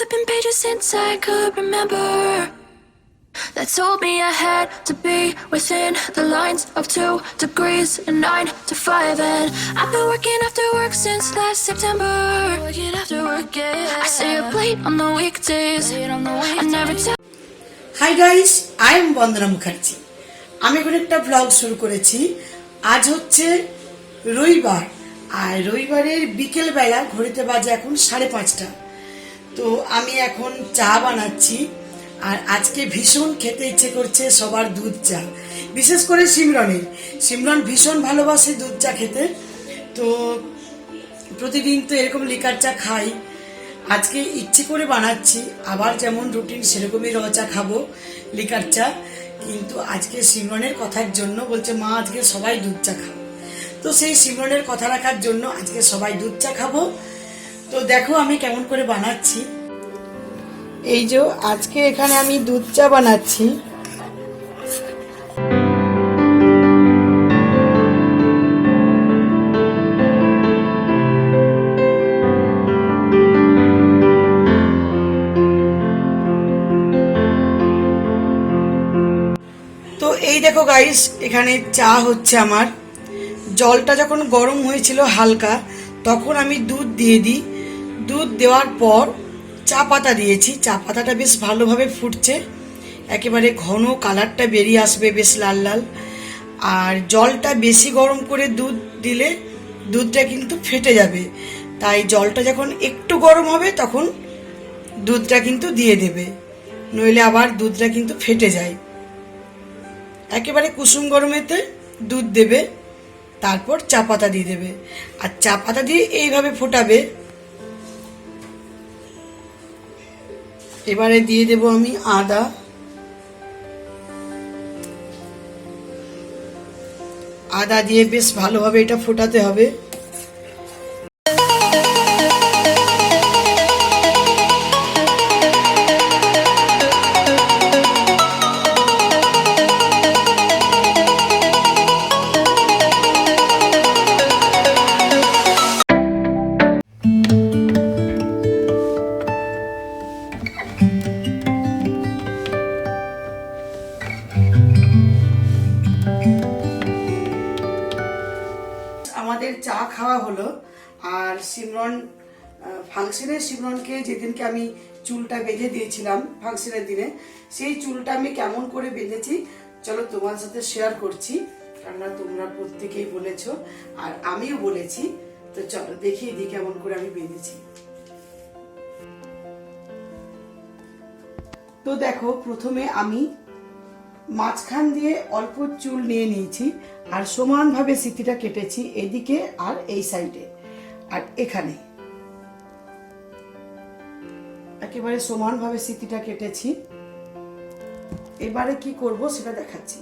flipping pages since I could remember. That told me I had to be within the lines of two degrees and nine to five. And I've been working after work since last September. Working after work, yeah. I stay up late on the weekdays. On the weekdays. I never tell. Hi guys I am Bandana Mukherjee আমি এখন একটা blog শুরু করেছি আজ হচ্ছে রবিবার আর রবিবারের বিকেল বেলা ঘড়িতে বাজে এখন সাড়ে পাঁচটা তো আমি এখন চা বানাচ্ছি। আর আজকে ভীষণ খেতে ইচ্ছে করছে সবার দুধ চা। বিশেষ করে সিমরনের। সিমরন ভীষণ ভালোবাসে দুধ চা খেতে। তো প্রতিদিন তো এরকম লিকার চা খাই। আজকে ইচ্ছে করে বানাচ্ছি। আবার যেমন রুটিন সেরকমই র চা খাব, লিকার চা। কিন্তু আজকে সিমরনের কথার জন্য বলছে, মা, আজকে সবাই দুধ চা খাব তো সেই সিমরনের কথা রাখার জন্য আজকে সবাই দুধ চা খাব। তো দেখো আমি কেমন করে বানাচ্ছি। এই যে আজকে এখানে আমি দুধ চা বানাচ্ছি। তো এই দেখো গাইস এখানে চা হচ্ছে আমার। জলটা যখন গরম হয়েছিল হালকা, তখন আমি দুধ দিয়ে দিই। দুধ দেওয়ার পর চা পাতা দিয়েছি। চা পাতাটা বেশ ভালোভাবে ফুটছে। একেবারে ঘন কালারটা বেরিয়ে আসবে বেশ লাল লাল। আর জলটা বেশি গরম করে দুধ দিলে দুধটা কিন্তু ফেটে যাবে। তাই জলটা যখন একটু গরম হবে তখন দুধটা কিন্তু দিয়ে দেবে। নইলে আবার দুধটা কিন্তু ফেটে যায়। একেবারে কুসুম গরমেতে দুধ দেবে, তারপর চা পাতা দিয়ে দেবে। আর চা পাতা দিয়ে এইভাবে ফোটাবে এবারে দিয়ে দেব আমি আদা। আদা দিয়ে বেশ ভালোভাবে এটা ফোটাতে হবে। আর সিমরন ফাংশনে সিমরনকে যেদিনকে আমি চুলটা বেঁধে দিয়েছিলাম, ফাংশনের দিনে, সেই চুলটা আমি কেমন করে বেঁধেছি, চলো তোমার সাথে শেয়ার করছি। কেননা তোমরা প্রত্যেকেই বলেছ, আর আমিও বলেছি, তো চলো দেখিয়ে দিই কেমন করে আমি বেঁধেছি। তো দেখো, প্রথমে আমি মাঝখান দিয়ে অল্প চুল নিয়ে নিয়েছি, আর সমানভাবে সিতিটা কেটেছি, এদিকে আর এই সাইডে আর এখানে। একেবারে সমানভাবে সিতিটা কেটেছি। এবারে কি করব সেটা দেখাচ্ছি।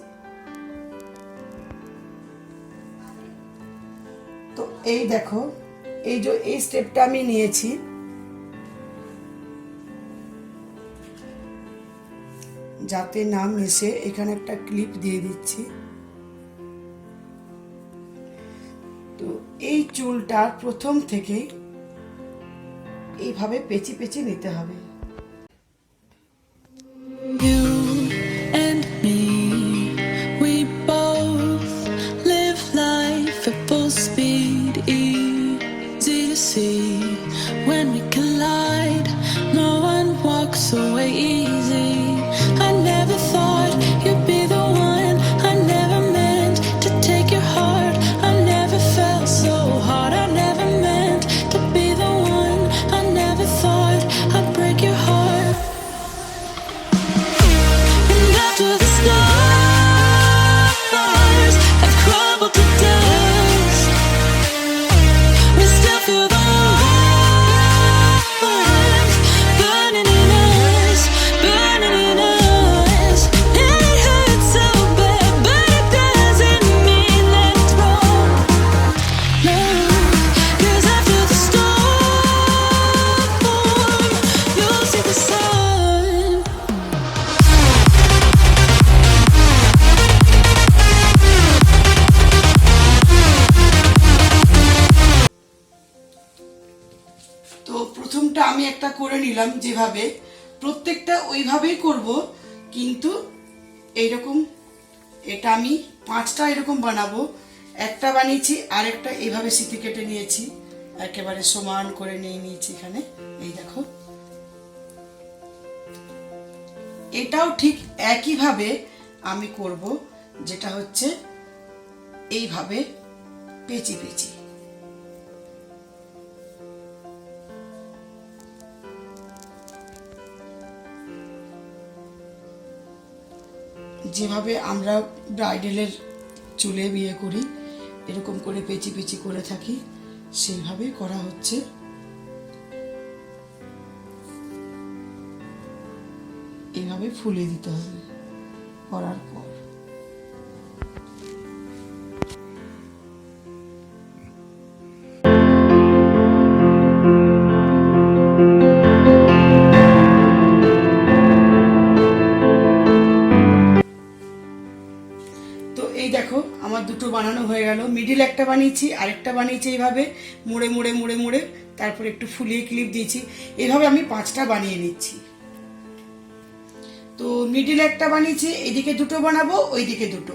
তো এই দেখো, এই যে, এই স্টেপটা আমি নিয়েছি। যাতে না মিশে, এখানে একটা ক্লিপ দিয়ে দিচ্ছি। এই চুলটা প্রথম থেকেই এইভাবে পেঁচি পেঁচি নিতে হবে। নিলাম যেভাবে। প্রত্যেকটা ওইভাবেই করব, কিন্তু এইরকম এটা আমি পাঁচটা এরকম বানাবো। একটা বানিয়েছি আর একটা এইভাবে সিটি কেটে নিয়েছি। একেবারে সমান করে নিয়ে নিয়েছি এখানে। এই দেখো। এটাও ঠিক একইভাবে আমি করব, যেটা হচ্ছে এইভাবে পেঁচি পেঁচি। যেভাবে আমরা ব্রাইডেলের চুলে বিয়ে করি, এরকম করে পেঁচি পেঁচি করে থাকি, সেইভাবে করা হচ্ছে। এইভাবে ফুলে দিতে হবে, করার পর। একটা বানিয়েছি, আরেকটা বানিয়েছি এইভাবে। মুড়ে মুড়ে মুড়ে মুড়ে। তারপর একটু ফুলিয়ে ক্লিপ দিয়েছি। এইভাবে আমি পাঁচটা বানিয়ে নিচ্ছি। তো মিডিল একটা বানিয়েছি, এদিকে দুটো বানাবো, ওইদিকে দুটো।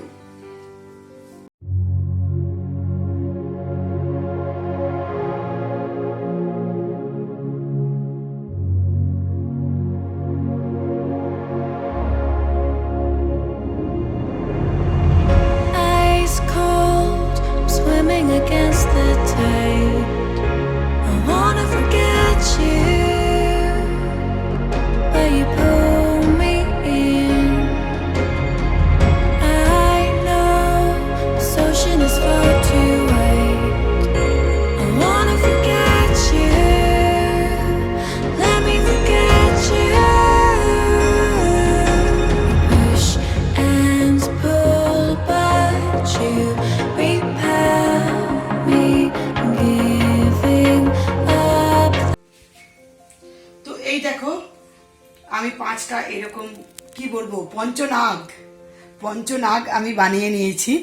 পঞ্চ নাগ আমি বানিয়ে নিয়েছি।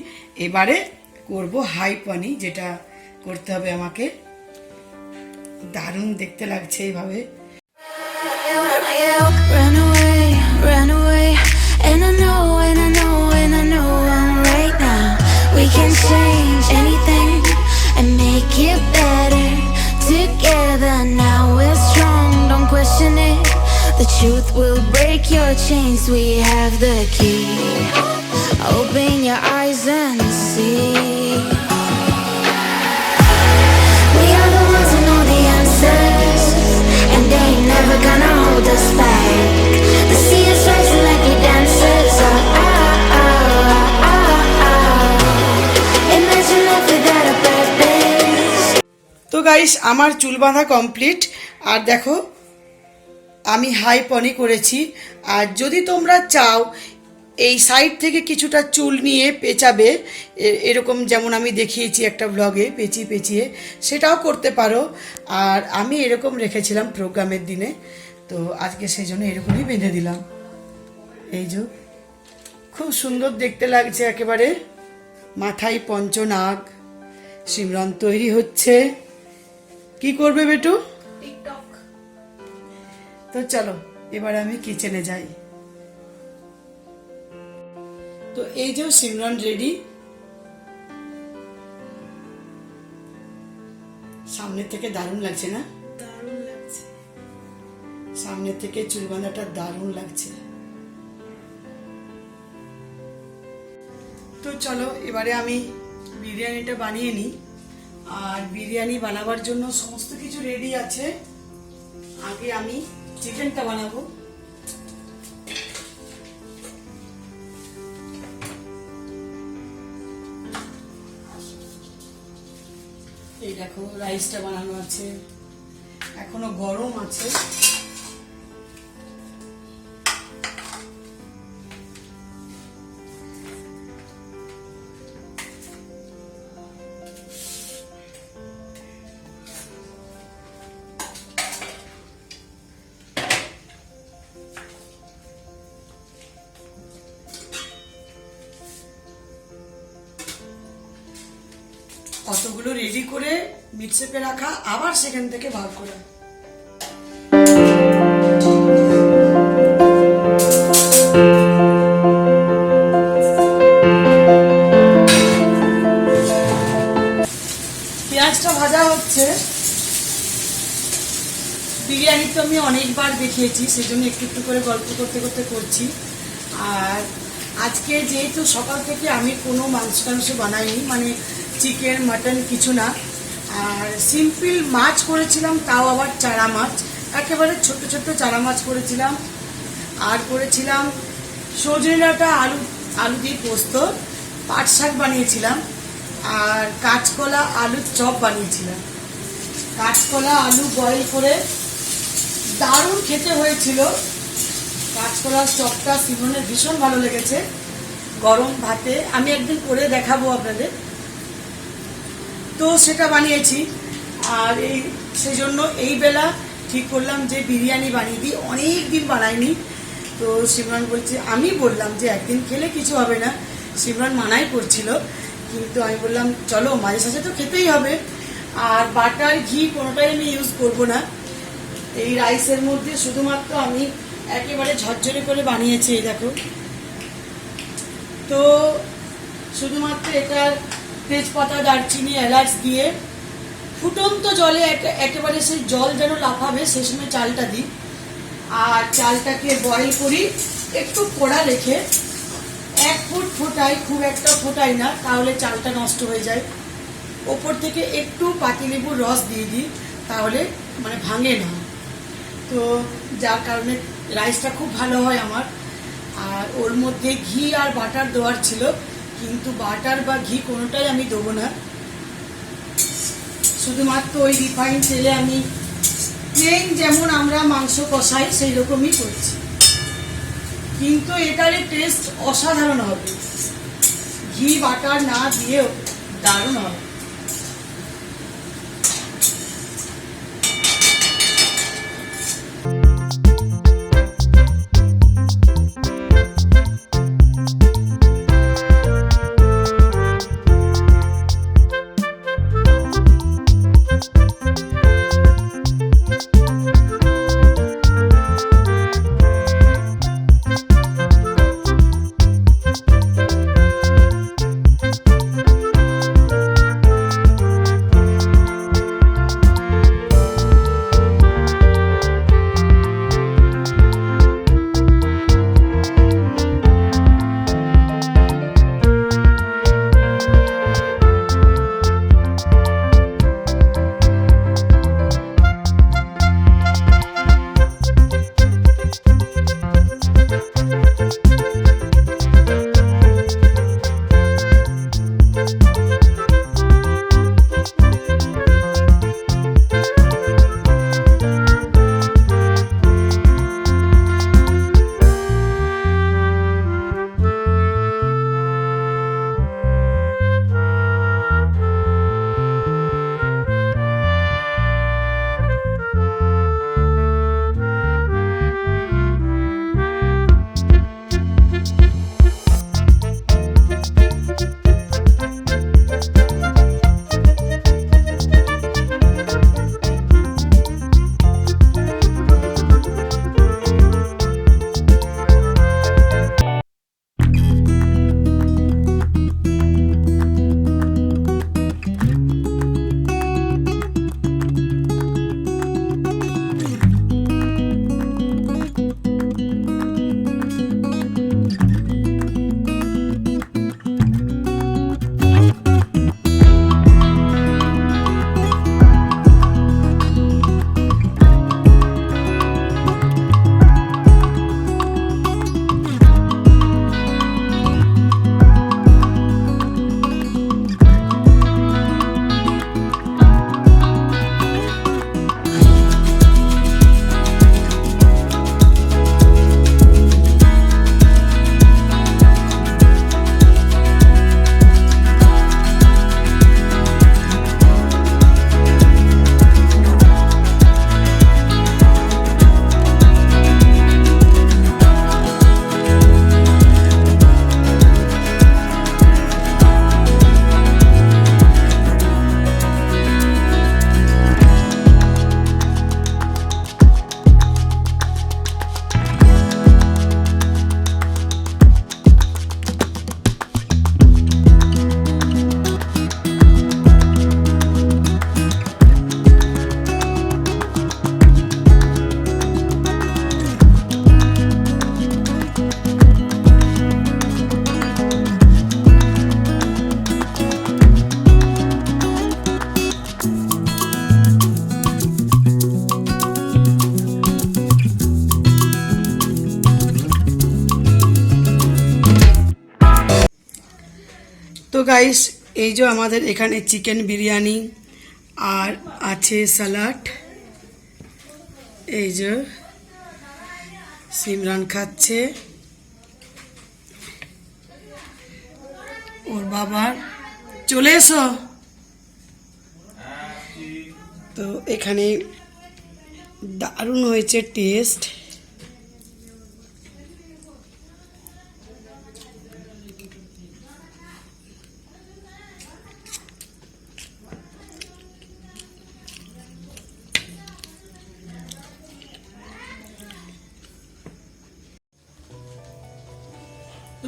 এবারে করব হাই পানি যেটা করতে হবে আমাকে। দারুণ দেখতে লাগছে এইভাবে। The truth will break your chains, we have the key. আমার চুল বাঁধা কমপ্লিট আর দেখো আমি হাই পনি করেছি। আর যদি তোমরা চাও এই সাইড থেকে কিছুটা চুল নিয়ে পেঁচাবে। এরকম যেমন আমি দেখিয়েছি একটা ব্লগে পেঁচিয়ে পেঁচিয়ে সেটাও করতে পারো। আর আমি এরকম রেখেছিলাম প্রোগ্রামের দিনে তো আজকে সেই জন্য এরকমই বেঁধে দিলাম। এই যে খুব সুন্দর দেখতে লাগছে একেবারে। মাথায় পঞ্চনাগ সিমরন তৈরি হচ্ছে। কি করবে বেটু? তো চলো এবার আমি কিচেনে যাই। তো এই যে সিমরন রেডি। সামনে থেকে দারুণ লাগছে না? দারুণ লাগছে। সামনে থেকে চুল বাঁধাটা দারুণ লাগছে। তো চলো এবারে আমি বিরিয়ানিটা বানিয়ে নিই। আর বিরিয়ানি বানাবার জন্য সমস্ত কিছু রেডি আছে। আগে আমি চিকেনটা বানাবো। এই দেখো রাইসটা বানানো আছে। এখনও গরম আছে। অতগুলো রেডি করে মিটসেপে রাখা, আবার সেখান থেকে ভাগ করা। পেঁয়াজটা ভাজা হচ্ছে। বিরিয়ানি তো আমি অনেকবার দেখিয়েছি সেই জন্য একটু একটু করে গল্প করতে করতে করছি। আর আজকে যেহেতু সকাল থেকে আমি কোনো মাংস টাংস বানাইনি মানে চিকেন, মাটন কিছু না। আর সিম্পল মাছ করেছিলাম, তাও আবার চারা মাছ। একেবারে ছোট ছোট চারা মাছ করেছিলাম। আর করেছিলাম সজনে ডাঁটা আলু আলু দিয়ে পোস্ত। পাট শাক বানিয়েছিলাম। আর কাঁচকলা আলুর চপ বানিয়েছিলাম। কাঁচকলা আলু বয়েল করে দারুণ খেতে হয়েছিল। কাঁচকলার চপটা সিমনের ভীষণ ভালো লেগেছে। গরম ভাতে। আমি একদিন করে দেখাবো আপনাদের। তো সেটা বানিয়েছি। আর এই, সেই জন্য এই বেলা ঠিক করলাম যে বিরিয়ানি বানিয়ে দিই। অনেক দিন বানাইনি। তো সিমরান বলছে, আমি বললাম যে একদিন খেলে কিছু হবে না। সিমরান মানাই করছিল। কিন্তু আমি বললাম, চলো, মাঝে সাঝে তো খেতেই হবে। আর বাটার ঘি কোনোটাই আমি ইউজ করব না। এই রাইসের মধ্যে শুধুমাত্র আমি একেবারে ঝরঝরে করে বানিয়েছি, এই দেখো। তো শুধুমাত্র এটা তেজপাতা, দারচিনি, এলাচ দিয়ে ফুটন্ত জলে একে- একেবারে সেই জল যেন লাফাবে, সে সময় চালটা দিই। আর চালটাকে বয়েল করি, একটু কড়া রেখে এক ফুট ফোটাই, খুব একটা ফোটাই না, তাহলে চালটা নষ্ট হয়ে যায়। ওপর থেকে একটু পাতিলেবুর রস দিয়ে দিই, তাহলে মানে ভাঙে না। তো যার কারণে রাইসটা খুব ভালো হয় আমার। আর ওর মধ্যে ঘি আর বাটার দেওয়ার ছিল। কিন্তু বাটার বা ঘি কোনোটাই আমি দেবো না। শুধুমাত্র ওই রিফাইন তেলে আমি প্লেন যেমন আমরা মাংস কষাই সেই রকমই করছি। কিন্তু এটার টেস্ট অসাধারণ হবে। ঘি, বাটার না দিয়েও দারুণ হবে। গাইস এই যে আমাদের এখানে চিকেন বিরিয়ানি আর আছে স্যালাড এই যে সিমরান খাচ্ছে। ওর বাবার চলে এসো। তো এখানে দারুণ হয়েছে টেস্ট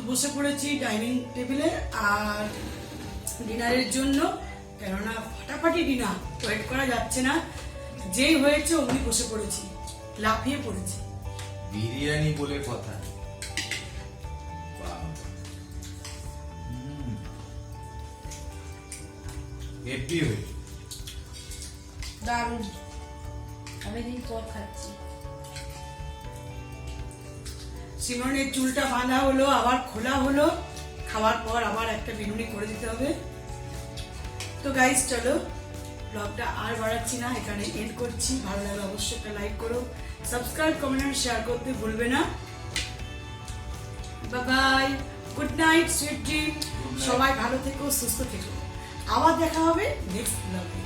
বসে পড়েছি ডাইনিং টেবিলে আর ডিনারের জন্য কেননা ফাটাফাটি ডিনার ওয়েট করা যাচ্ছে না। যেই হয়েছে অমনি বসে পড়েছি লাফিয়ে পড়েছি। বিরিয়ানি বলে কথা। হয়েছে দারুণ। অনেকদিন পর খাচ্ছি। সিমনের চুলটা বাঁধা হলো আবার খোলা হলো। খাওয়ার পর আবার একটা বিনুনি করে দিতে হবে। তো গাইজ চলো ব্লগটা আর বাড়াচ্ছি না এখানে এন্ড করছি। ভালো লাগলে অবশ্যই একটা লাইক করো। সাবস্ক্রাইব কমেন্ট আর শেয়ার করতে ভুলবে না। Bye good night sweet dream সবাই ভালো থেকো সুস্থ থেকো। আবার দেখা হবে নেক্সট ব্লগে